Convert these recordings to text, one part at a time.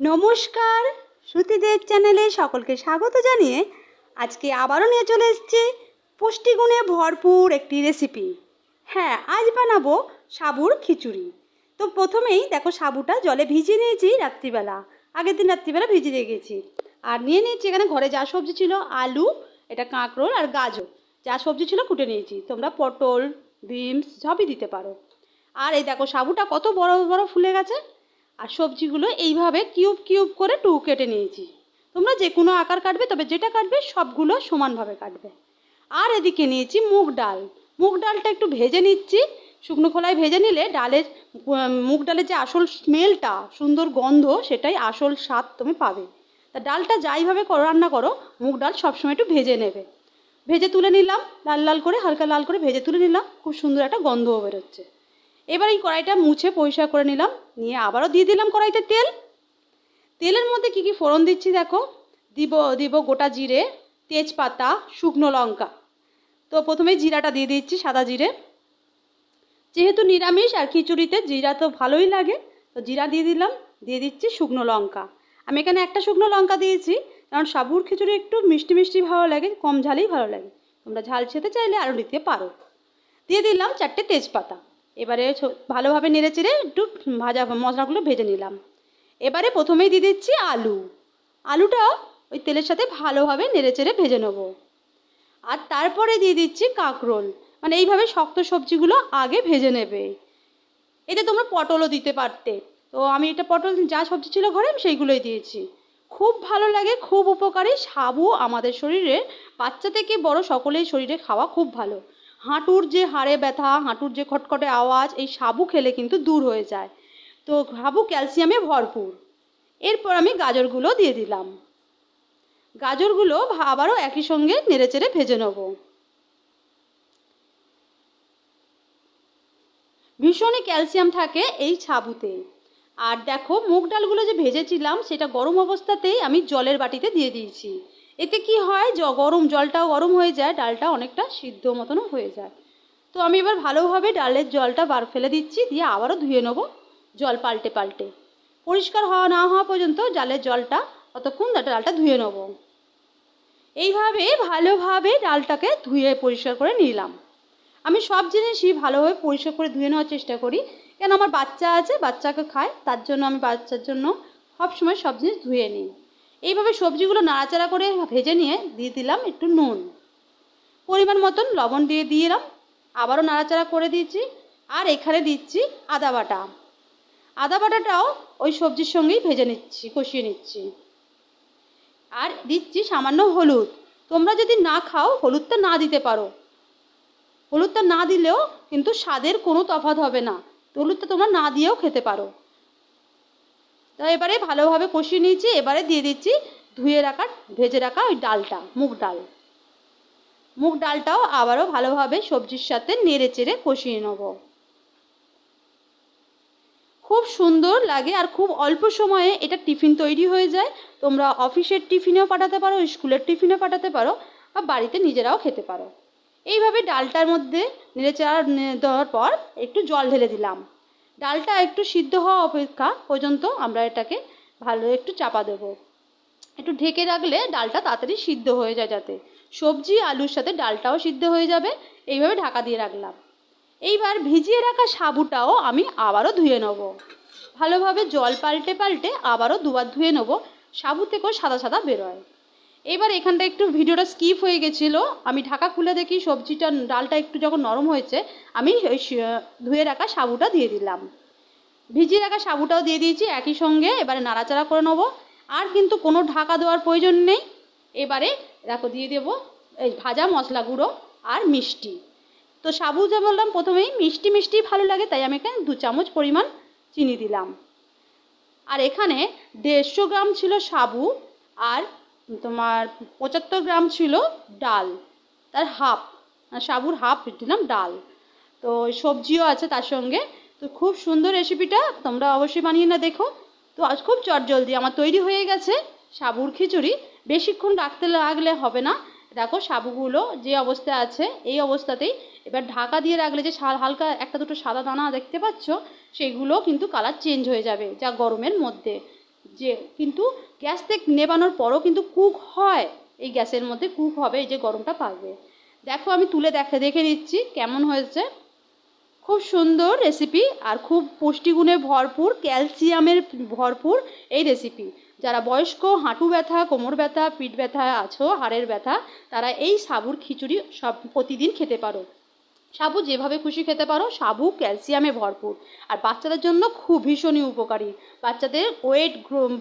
নমস্কার শ্রুতিদের চ্যানেলে সকলকে স্বাগত জানিয়ে আজকে আবারও নিয়ে চলে এসছি পুষ্টিগুণে ভরপুর একটি রেসিপি হ্যাঁ আজ বানাবো সাবুর খিচুড়ি। তো প্রথমেই দেখো সাবুটা জলে ভিজিয়ে নিয়েছি রাত্রিবেলা। আগের দিন রাত্রিবেলা ভিজিয়ে রেখেছি আর নিয়ে নিয়েছি এখানে ঘরে যা সবজি ছিল, আলু, এটা কাঁকরোল আর গাজর। যা সবজি ছিল কুটে নিয়েছি। তোমরা পটল, বিনস, সবই দিতে পারো। আর এই দেখো সাবুটা কত বড় বড় ফুলে গেছে। আর সবজিগুলো এইভাবে কিউব কিউব করে টু কেটে নিয়েছি। তোমরা যে কোনো আকার কাটবে, তবে যেটা কাটবে সবগুলো সমানভাবে কাটবে। আর এদিকে নিয়েছি মুগ ডাল। মুগ ডালটা একটু ভেজে নিচ্ছি। শুকনো খোলায় ভেজে নিলে ডালের মুগ ডালের যে আসল স্মেলটা, সুন্দর গন্ধ, সেটাই আসল স্বাদ তুমি পাবে। তা ডালটা যাইভাবে করো, রান্না করো, মুগ ডাল সবসময় একটু ভেজে নেবে। ভেজে তুলে নিলাম, লাল লাল করে, হালকা লাল করে ভেজে তুলে নিলাম, খুব সুন্দর একটা গন্ধও বেরোচ্ছে। এবার এই কড়াইটা মুছে পরিষ্কার করে নিলাম। নিয়ে আবারও দিয়ে দিলাম কড়াইতে তেল। তেলের মধ্যে কি কি ফোড়ন দিচ্ছি দেখো? দিব দিব গোটা জিরে, তেজপাতা, শুকনো লঙ্কা। তো প্রথমে জিরাটা দিয়ে দিচ্ছি সাদা জিরে। যেহেতু নিরামিষ আর খিচুড়িতে জিরা তো ভালোই লাগে, তো জিরা দিয়ে দিলাম, দিয়ে দিচ্ছি শুকনো লঙ্কা। আমি এখানে একটা শুকনো লঙ্কা দিয়েছি, কারণ সাবুর খিচুড়ি একটু মিষ্টি মিষ্টি ভালো লাগে, কম ঝালেই ভালো লাগে। তোমরা ঝাল খেতে চাইলে আরও দিতে পারো। দিয়ে দিলাম চারটে তেজপাতা। এবারে ভালোভাবে নেড়ে চেড়ে একটু ভাজা মশলাগুলো ভেজে নিলাম। এবারে প্রথমেই দিয়ে দিচ্ছি আলু। আলুটাও ওই তেলের সাথে ভালোভাবে নেড়ে চেড়ে ভেজে নেব। আর তারপরে দিয়ে দিচ্ছি কাঁকরোল। মানে এইভাবে শক্ত সবজিগুলো আগে ভেজে নেবে। এতে তোমরা পটলও দিতে পারতে। তো আমি এটা পটল যা সবজি ছিল ঘরে আমি সেইগুলোই দিয়েছি। খুব ভালো লাগে, খুব উপকারী সাবু আমাদের শরীরে। বাচ্চা থেকে বড় সকলেই শরীরে খাওয়া খুব ভালো। হাঁটুর যে হাড়ে ব্যথা, হাঁটুর যে খটখটে আওয়াজ, এই সাবু খেলে কিন্তু দূর হয়ে যায়। তো সাবু ক্যালসিয়ামে ভরপুর। এরপর আমি গাজরগুলো দিয়ে দিলাম। গাজরগুলো আবারও একই সঙ্গে নেড়েচেড়ে ভেজে নেব। ভীষণই ক্যালসিয়াম থাকে এই সাবুতে। আর দেখো, মুগ ডালগুলো যে ভেজেছিলাম, সেটা গরম অবস্থাতেই আমি জলের বাটিতে দিয়ে দিয়েছি। এতে কি হয়, জ, গরম, জলটাও গরম হয়ে যায়, ডালটা অনেকটা সিদ্ধ মতনও হয়ে যায়। তো আমি এবার ভালোভাবে ডালের জলটা বার ফেলে দিচ্ছি, দিয়ে আবারও ধুয়ে নেব জল পাল্টে পাল্টে। পরিষ্কার হওয়া না হওয়া পর্যন্ত ডালের জলটা অতক্ষণ ডালটা ধুয়ে নেব। এইভাবে ভালোভাবে ডালটাকে ধুয়ে পরিষ্কার করে নিলাম। আমি সব জিনিসই ভালোভাবে পরিষ্কার করে ধুয়ে নেওয়ার চেষ্টা করি, কেন আমার বাচ্চা আছে, বাচ্চাকে খায় তার জন্য আমি বাচ্চার জন্য সবসময় সব জিনিস ধুয়ে নিই। এইভাবে সবজিগুলো নাড়াচাড়া করে ভেজে নিয়ে দিয়ে দিলাম একটু নুন। পরিমাণ মতন লবণ দিয়ে দিলাম আবারও নাড়াচাড়া করে দিয়েছি। আর এখানে দিচ্ছি আদা বাটা। আদা বাটাটাও ওই সবজির সঙ্গেই ভেজে নিচ্ছি, কষিয়ে নিচ্ছি। আর দিচ্ছি সামান্য হলুদ। তোমরা যদি না খাও, হলুদটা না দিতে পারো। হলুদটা না দিলেও কিন্তু স্বাদের কোনো তফাৎ হবে না। হলুদটা তোমরা না দিয়েও খেতে পারো। তো এবারে ভালোভাবে কষিয়ে নিয়েছি, এবারে দিয়ে দিচ্ছি ধুয়ে রাখা ভেজে রাখা ওই ডালটা, মুগ ডাল। মুগ ডালটাও আবারও ভালোভাবে সবজির সাথে নেড়ে চেড়ে কষিয়ে নেব। খুব সুন্দর লাগে আর খুব অল্প সময়ে এটা টিফিন তৈরি হয়ে যায়। তোমরা অফিসের টিফিনেও পাঠাতে পারো, স্কুলের টিফিনে পাঠাতে পারো বা বাড়িতে নিজেরাও খেতে পারো। এইভাবে ডালটার মধ্যে নেড়েচাড়া নে- দেওয়ার পর একটু জল ঢেলে দিলাম। ডালটা একটু সিদ্ধ হওয়া অপেক্ষা পর্যন্ত আমরা এটাকে ভালো একটু চাপা দেবো। একটু ঢেকে রাখলে ডালটা তাড়াতাড়ি সিদ্ধ হয়ে যায় যাতে। সবজি, আলুর সাথে ডালটাও সিদ্ধ হয়ে যাবে। এইভাবে ঢাকা দিয়ে রাখলাম। এইবার ভিজিয়ে রাখা সাবুটাও আমি আবারও ধুয়ে নেব। ভালোভাবে জল পাল্টে পাল্টে আবারও দুবার ধুয়ে নেব। সাবু থেকেও সাদা সাদা বেরোয়। এবার এখানটা একটু ভিডিওটা স্কিপ হয়ে গেছিল। আমি ঢাকা খুলে দেখি সবজিটা, ডালটা একটু যখন নরম হয়েছে, আমি ধুয়ে রাখা সাবুটা দিয়ে দিলাম। ভিজিয়ে রাখা সাবুটাও দিয়ে দিয়েছি, একই সঙ্গে এবারে নাড়াচাড়া করে নেব। আর কিন্তু কোনো ঢাকা দেওয়ার প্রয়োজন নেই। এবারে দেখো, দিয়ে দেবো এই ভাজা মশলা গুঁড়ো আর মিষ্টি। তো সাবু যা বললাম প্রথমেই, মিষ্টি মিষ্টি ভালো লাগে, তাই আমি এখানে দু চামচ পরিমাণ চিনি দিলাম। আর এখানে দেড়শো গ্রাম ছিল সাবু আর তোমার পঁচাত্তর গ্রাম ছিল ডাল, তার হাফ সাবুর হাফ দিলাম ডাল। তো সবজিও আছে তার সঙ্গে। তো খুব সুন্দর রেসিপিটা, তোমরা অবশ্যই বানিয়ে না দেখো। তো আজ খুব চটজলদি, আমার তৈরি হয়ে গেছে সাবুর খিচুড়ি। বেশিক্ষণ রাখতে লাগলে হবে না। দেখো সাবুগুলো যে অবস্থায় আছে, এই অবস্থাতেই। এবার ঢাকা দিয়ে রাখলে যে হালকা একটা দুটো সাদা দানা দেখতে পাচ্ছ, সেগুলো কিন্তু কালার চেঞ্জ হয়ে যাবে, যা গরমের মধ্যে। যে কিন্তু গ্যাস থেকে নেবানোর পরও কিন্তু কুক হয়। এই গ্যাসের মধ্যে কুক হবে, এই যে গরমটা পাকবে দেখো আমি তুলে দেখে দেখে নিচ্ছি কেমন হয়েছে। খুব সুন্দর রেসিপি আর খুব পুষ্টিগুণে ভরপুর ক্যালসিয়ামের ভরপুর এই রেসিপি যারা বয়স্ক, হাঁটু ব্যথা, কোমর ব্যথা, পিঠ ব্যথা, আছো, হাড়ের ব্যথা, তারা এই সাবুর খিচুড়ি সব প্রতিদিন খেতে পারো। সাবু যেভাবে খুশি খেতে পারো, সাবু ক্যালসিয়ামে ভরপুর। আর বাচ্চাদের জন্য খুব ভীষণই উপকারী। বাচ্চাদের ওয়েট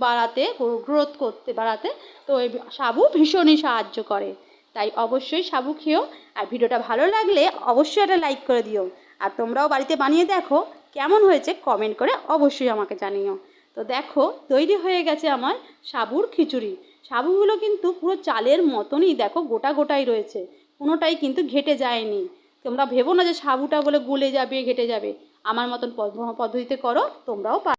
বাড়াতে গ্রোথ করতে, বাড়াতে তো এই সাবু ভীষণই সাহায্য করে। তাই অবশ্যই সাবু খেও। আর ভিডিওটা ভালো লাগলে অবশ্যই একটা লাইক করে দিও। আর তোমরাও বাড়িতে বানিয়ে দেখো কেমন হয়েছে কমেন্ট করে অবশ্যই আমাকে জানিও। তো দেখো, তৈরি হয়ে গেছে আমার সাবুর খিচুড়ি। সাবুগুলো কিন্তু পুরো চালের মতনই, দেখো গোটা গোটাই রয়েছে। কোনোটাই কিন্তু ঘেটে যায়নি। তোমরা ভেবো না যে সাবুটা বলে গুলে যাবে, ঘেটে যাবে। আমার মতন পদ্ধতিতে করো, তোমরাও